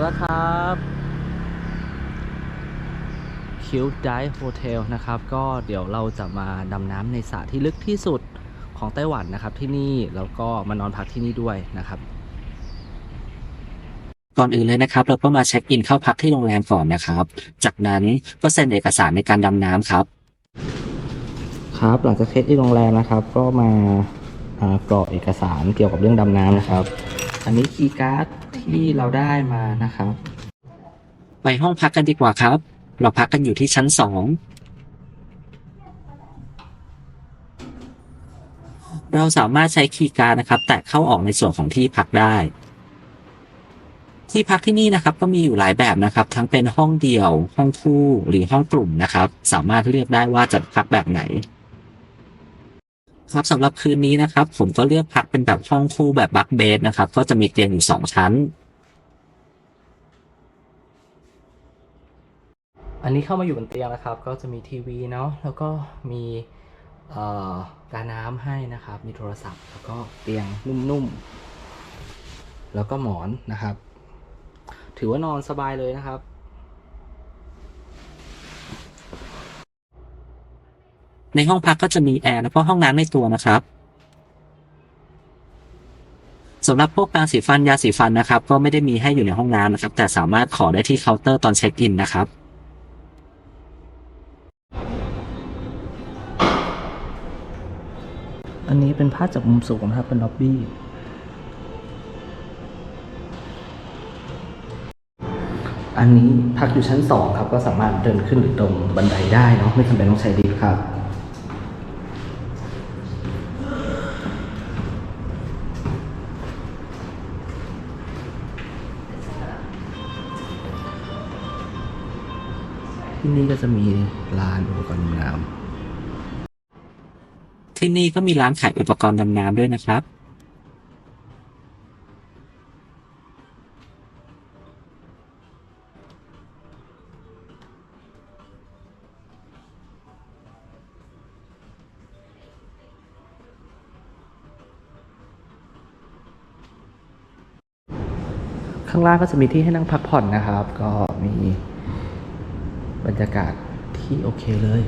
แล้วครับคิวไดโฮเทลนะครับ ก็เดี๋ยวเราจะมาดำน้ำในสระที่ลึกที่สุดของไต้หวันนะครับที่นี่ แล้วก็มานอนพักที่นี่ด้วยนะครับก่อนอื่นเลยนะครับ เราก็มาเช็คอินเข้าพักที่โรงแรมก่อนนะครับ จากนั้นก็เซ็นเอกสารในการดำน้ำครับ ครับหลังจากเช็คที่โรงแรมนะครับ ก็มาอ่ากรอกเอกสารเกี่ยวกับเรื่องดำน้ำนะครับ อันนี้คีย์การ์ดที่เราได้มานะครับ ไปห้องพักกันดีกว่าครับ เราพักกันอยู่ที่ชั้นสองเราสามารถใช้คีย์การ์ดนะครับ แตะเข้าออกในส่วนของที่พักได้ ที่พักที่นี่นะครับ ก็มีอยู่หลายแบบนะครับ ทั้งเป็นห้องเดี่ยว ห้องคู่หรือห้องกลุ่มนะครับ สามารถเลือกได้ว่าจะพักแบบไหน ครับสำหรับคืนนี้นะครับ ผมก็เลือกพักเป็นแบบห้องคู่แบบบักเบดนะครับ ก็จะมีเตียงอยู่สองชั้น อันนี้เข้ามาอยู่บนเตียงนะครับ ก็จะมีทีวีเนาะแล้วก็มีเอ่อการน้ำให้นะครับ มีโทรศัพท์ แล้วก็เตียงนุ่มๆ แล้วก็หมอนนะครับ ถือว่านอนสบายเลยนะครับ ในห้องพักก็จะมีแอร์แล้วก็ห้องน้ำในตัวนะครับสำหรับพวกแปรงสีฟันยาสีฟันนะครับ ก็ไม่ได้มีให้อยู่ในห้องน้ำนะครับ แต่สามารถขอได้ที่เคาน์เตอร์ตอนเช็คอินนะครับอันนี้เป็นภาพจากมุมสูงนะครับ เป็นล็อบบี้ อันนี้พักอยู่ชั้นสองครับ ก็สามารถเดินขึ้นหรือตรงบันไดได้เนาะไม่จำเป็นต้องใช้ลิฟต์ครับ ที่นี่ก็จะมีลานอุปกรณ์ดำน้ำที่นี่ก็มีร้านขายอุปกรณ์ดำน้ำด้วยนะครับ ข้างล่างก็จะมีที่ให้นั่งพักผ่อนนะครับ ก็มี บรรยากาศที่โอเคเลย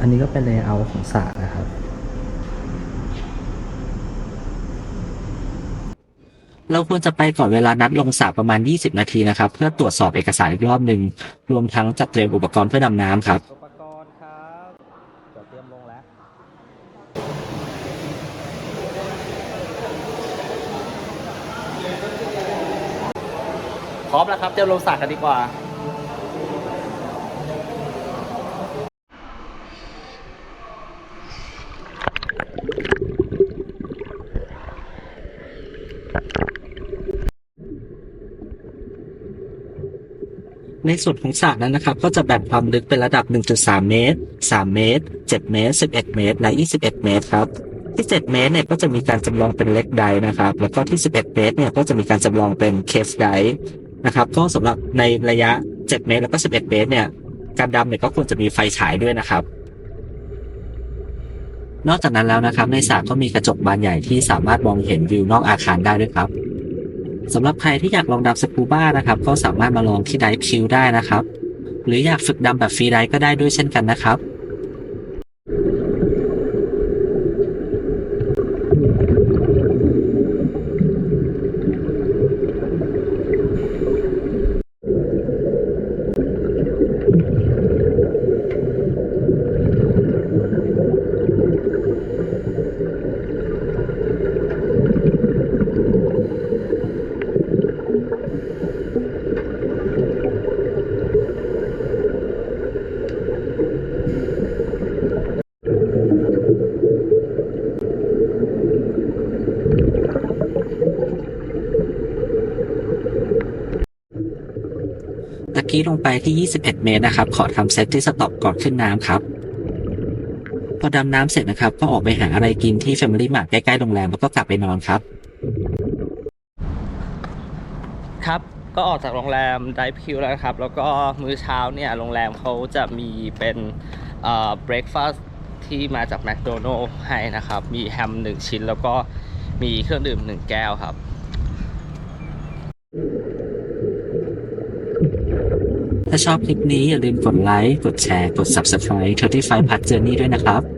อันนี้ก็เป็นเลเยอร์ของสระนะครับ เราควรจะไปก่อนเวลานัดลงสระประมาณ 20 นาทีนะครับ เพื่อตรวจสอบเอกสารอีกรอบหนึ่งรวมทั้งจัดเตรียมอุปกรณ์เพื่อดำน้ำครับอุปกรณ์ครับเดี๋ยวเตรียมลงแล้ว พร้อมแล้วครับเตรียมลงสระกันดีกว่า ในส่วนของสระนั้นนะครับ ก็จะแบ่งความลึกเป็นระดับ 1.3 เมตร 3 เมตร 7 เมตร 11 เมตร และ 21 เมตรครับที่ 7 เมตรเนี่ยก็จะมีการจำลองเป็นเล็กไดนะครับ แล้วก็ที่ 11 เมตรเนี่ยก็จะมีการจำลองเป็นเคสได นะครับก็สำหรับในระยะ 7 เมตรแล้วก็ 11 เมตรเนี่ยการดำเนี่ยก็ควรจะมีไฟฉายด้วยนะครับ นอกจากนั้นแล้วนะครับ ในสระก็มีกระจกบานใหญ่ที่สามารถมองเห็นวิวนอกอาคารได้ด้วยครับสำหรับใครที่อยากลองดำสกูบ้านะครับ ก็สามารถมาลองที่ไดฟ์คิวได้นะครับ หรืออยากฝึกดำแบบฟรีไดฟ์ก็ได้ด้วยเช่นกันนะครับ ตะกี้ลงไปที่ 21 เมตรนะครับ ขอทำเซตที่สต็อปก่อนขึ้นน้ำครับ พอดำน้ำเสร็จนะครับ ก็ออกไปหาอะไรกินที่ Family Mart ใกล้ๆโรงแรมแล้วก็กลับไปนอนครับ ครับ ก็ออกจากโรงแรมไดพิวแล้วนะครับ แล้วก็มื้อเช้าเนี่ย โรงแรมเขาจะมีเป็นเอ่อ breakfast ที่มาจากแมคโดนัลล์ให้นะครับ มีแฮมหนึ่งชิ้นแล้วก็มีเครื่องดื่มหนึ่งแก้วครับ ถ้าชอบคลิปนี้อย่าลืมกดไลค์ กดแชร์ กด Subscribe 35 Part Journey ด้วยนะครับ